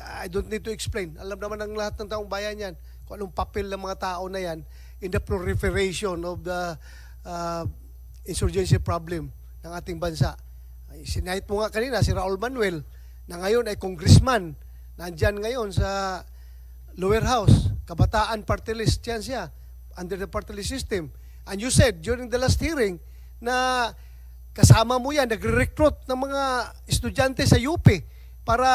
I don't need to explain. Alam naman ng lahat ng taong bayan yan kung anong papel ng mga tao na yan in the proliferation of the uh, insurgency problem ng ating bansa. Sinahit mo nga kanina si Raul Manuel na ngayon ay congressman. Nandyan ngayon sa lower house, kabataan party list yan siya under the party list system. And you said during the last hearing na kasama mo yan, nagre-recruit ng mga estudyante sa UP para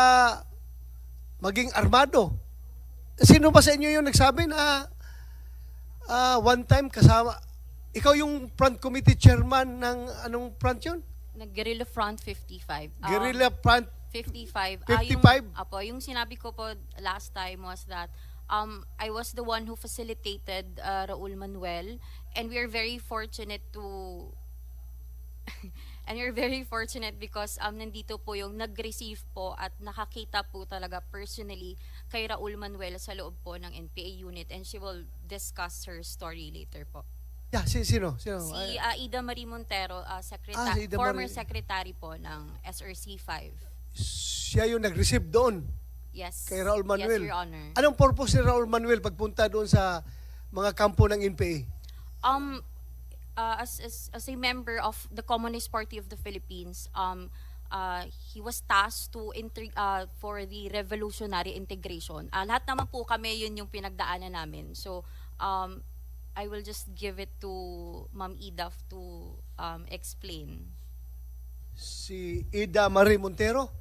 maging armado. Sino ba sa inyo yung nagsabi na ah, one time kasama, ikaw yung front committee chairman ng anong front yun? Nag-Guerrilla Front 55. Um, Guerrilla front 55. 55? Ah, yung, apo, yung sinabi ko po last time was that um, I was the one who facilitated uh, Raul Manuel and we are very fortunate to and we're very fortunate because um, nandito po yung nag-receive po at nakakita po talaga personally kay Raul Manuel sa loob po ng NPA unit and she will discuss her story later po. Yeah, si, sino? Sino? Si uh, Ida Marie Montero, uh, secreta- Ah, si Ida former Marie. secretary po ng SRC 5. siya yung nag-receive doon Yes. kay Raul Manuel. Yes, Your Honor. Anong purpose ni Raul Manuel pagpunta doon sa mga kampo ng NPA? Um, uh, as, as, as a member of the Communist Party of the Philippines, um, uh, he was tasked to uh, for the revolutionary integration. Uh, lahat naman po kami yun yung pinagdaanan namin. So, um, I will just give it to Ma'am Ida to um, explain. Si Ida Marie Montero?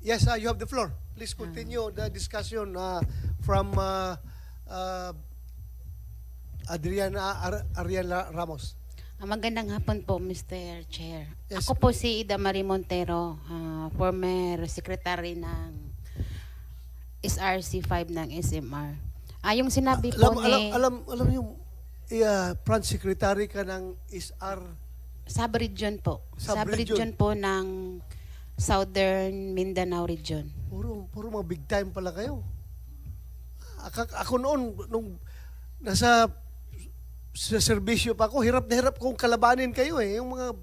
Yes, ah, you have the floor. Please continue the discussion ah, from uh, uh, Adriana Ar- Ariela Ramos. Ah, Magandang hapon po, Mr. Chair. Yes. Ako po si Ida Marie Montero, ah, former secretary ng SRC5 ng SMR. Ah, yung sinabi po Alam, ni alam, alam, alam yung uh, front secretary ka ng SR Sub-region po. Sub-region. Sub-region po ng Southern Mindanao region. Puro, puro mga big time pala kayo. Ako, ako noon, nung nasa sa serbisyo pa ako, hirap na hirap kong kalabanin kayo eh. Yung mga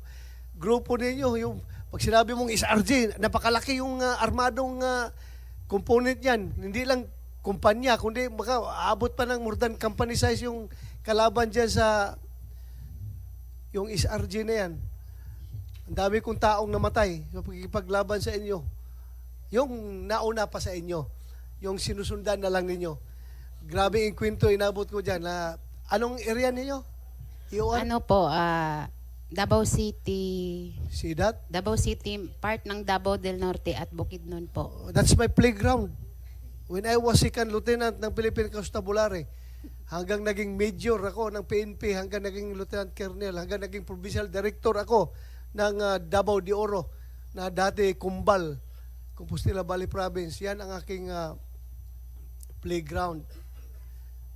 grupo ninyo, yung pag sinabi mong SRG, napakalaki yung ah, armadong ah, component yan. Hindi lang kumpanya, kundi baka aabot pa ng more than company size yung kalaban dyan sa yung SRG na yan. Ang dami kong taong namatay sa pagkikipaglaban sa inyo. Yung nauna pa sa inyo, yung sinusundan na lang ninyo. Grabe yung kwento inabot ko dyan. Na, anong area ninyo? Iwan? Ano po, ah, Davao City, See that? Davao City, part ng Davao del Norte at Bukidnon po. That's my playground. When I was second lieutenant ng Philippine Constabulary, hanggang naging major ako ng PNP, hanggang naging lieutenant colonel, hanggang naging provincial director ako ng ah, Davao de Oro, na dati Kumbal, Compostela Valley Province. Yan ang aking ah, playground.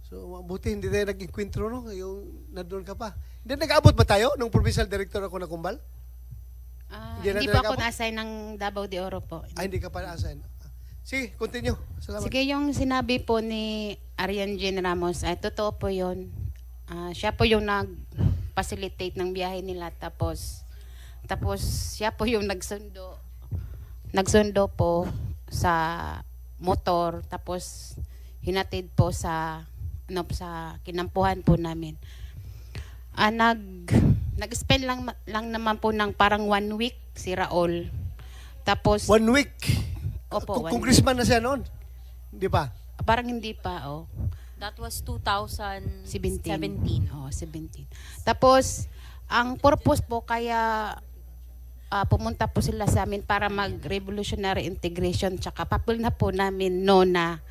So, buti hindi tayo naging kwentro, no? Yung nandun ka pa. Hindi, nag-abot ba tayo nung provincial director ako ng Kumbal? Ah, Hindi na hindi pa ako na-assign ng Davao de Oro po. Ay, hindi ka pa na-assign. Sige, continue. Salamat. Sige, yung sinabi po ni Arian Jean Ramos, ay totoo po yun. Ah, siya po yung nag-facilitate ng biyahe nila. Tapos, tapos siya po yung nagsundo. Nagsundo po sa motor. Tapos, hinatid po sa, ano, sa kinampuhan po namin. Ah, nag, nag-spend lang, lang naman po ng parang one week si Raul. Tapos, One week. Opo, Kung one congressman na siya noon. Hindi pa? parang hindi pa, oh. That was 2017. 17. Oh, 17. Tapos, ang purpose po kaya ah, pumunta po sila sa amin para mag-revolutionary integration tsaka papel na po namin no na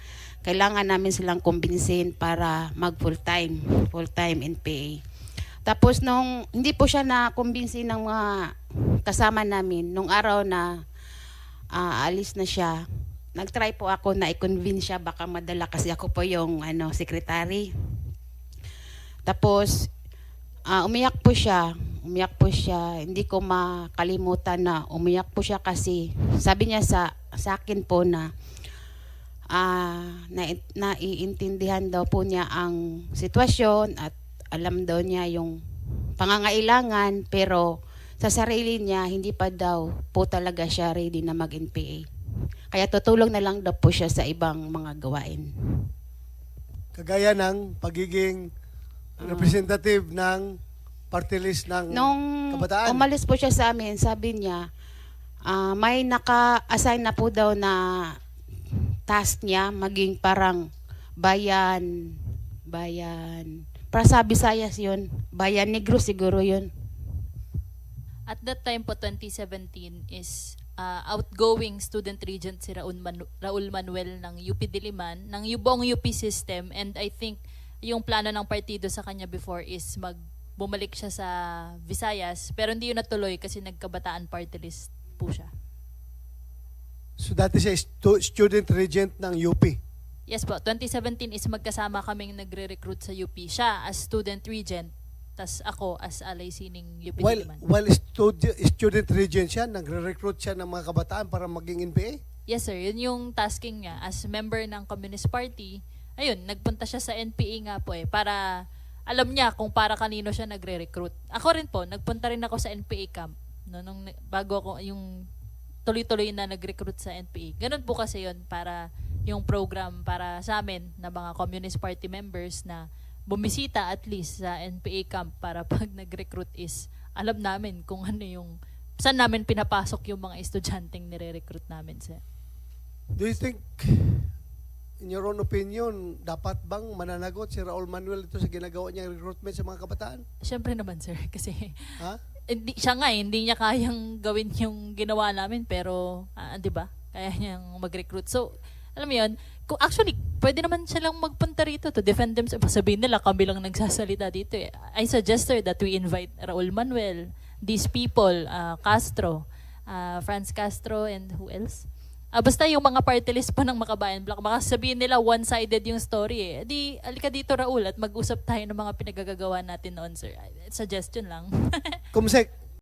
kailangan namin silang kumbinsin para mag full-time, full-time NPA. Tapos nung hindi po siya na kumbinsin ng mga kasama namin nung araw na ah, alis na siya, nag-try po ako na i-convince siya baka madala kasi ako po yung ano secretary. Tapos ah, umiyak po siya. Umiyak po siya. Hindi ko makalimutan na umiyak po siya kasi sabi niya sa sa akin po na ah na, naiintindihan daw po niya ang sitwasyon at alam daw niya yung pangangailangan pero sa sarili niya hindi pa daw po talaga siya ready na mag-NPA. Kaya tutulong na lang daw po siya sa ibang mga gawain. Kagaya ng pagiging representative ng party list ng Nung kabataan. umalis po siya sa amin, sabi niya, ah, may naka-assign na po daw na task niya maging parang bayan, bayan. Para sa Visayas yun. Bayan Negro siguro yun. At that time po, 2017, is uh, outgoing student regent si Raul, Manu- Raul Manuel ng UP Diliman, ng yu- buong UP system. And I think yung plano ng partido sa kanya before is mag bumalik siya sa Visayas. Pero hindi yun natuloy kasi nagkabataan party list po siya. So dati siya stu- student regent ng UP. Yes po, 2017 is magkasama kaming nagre-recruit sa UP. Siya as student regent, tas ako as alay sining UP While, Diliman. while studi- student regent siya, nagre-recruit siya ng mga kabataan para maging NPA. Yes sir, yun yung tasking niya as member ng Communist Party. Ayun, nagpunta siya sa NPA nga po eh para alam niya kung para kanino siya nagre-recruit. Ako rin po, nagpunta rin ako sa NPA camp no, nung bago ako yung tuloy-tuloy na nag-recruit sa NPA. Ganun po kasi yun para yung program para sa amin na mga Communist Party members na bumisita at least sa NPA camp para pag nag-recruit is alam namin kung ano yung saan namin pinapasok yung mga estudyanteng nire-recruit namin sa Do you think, in your own opinion, dapat bang mananagot si Raul Manuel ito sa ginagawa niyang recruitment sa mga kabataan? Siyempre naman sir kasi Ha? Hindi siya nga eh, hindi niya kayang gawin yung ginawa namin pero ah, 'di ba? Kaya niyang mag-recruit. So, alam mo 'yun, kung actually pwede naman siya lang magpunta rito to defend themselves. Sabihin nila kami lang nagsasalita dito eh. I suggest sir that we invite Raul Manuel, these people, ah, Castro, ah, Franz Castro and who else? Ah, basta yung mga party list pa ng Makabayan Black, baka sabihin nila one-sided yung story eh. Di, alika dito Raul at mag-usap tayo ng mga pinagagagawa natin noon, sir. Suggestion lang. Kumsek,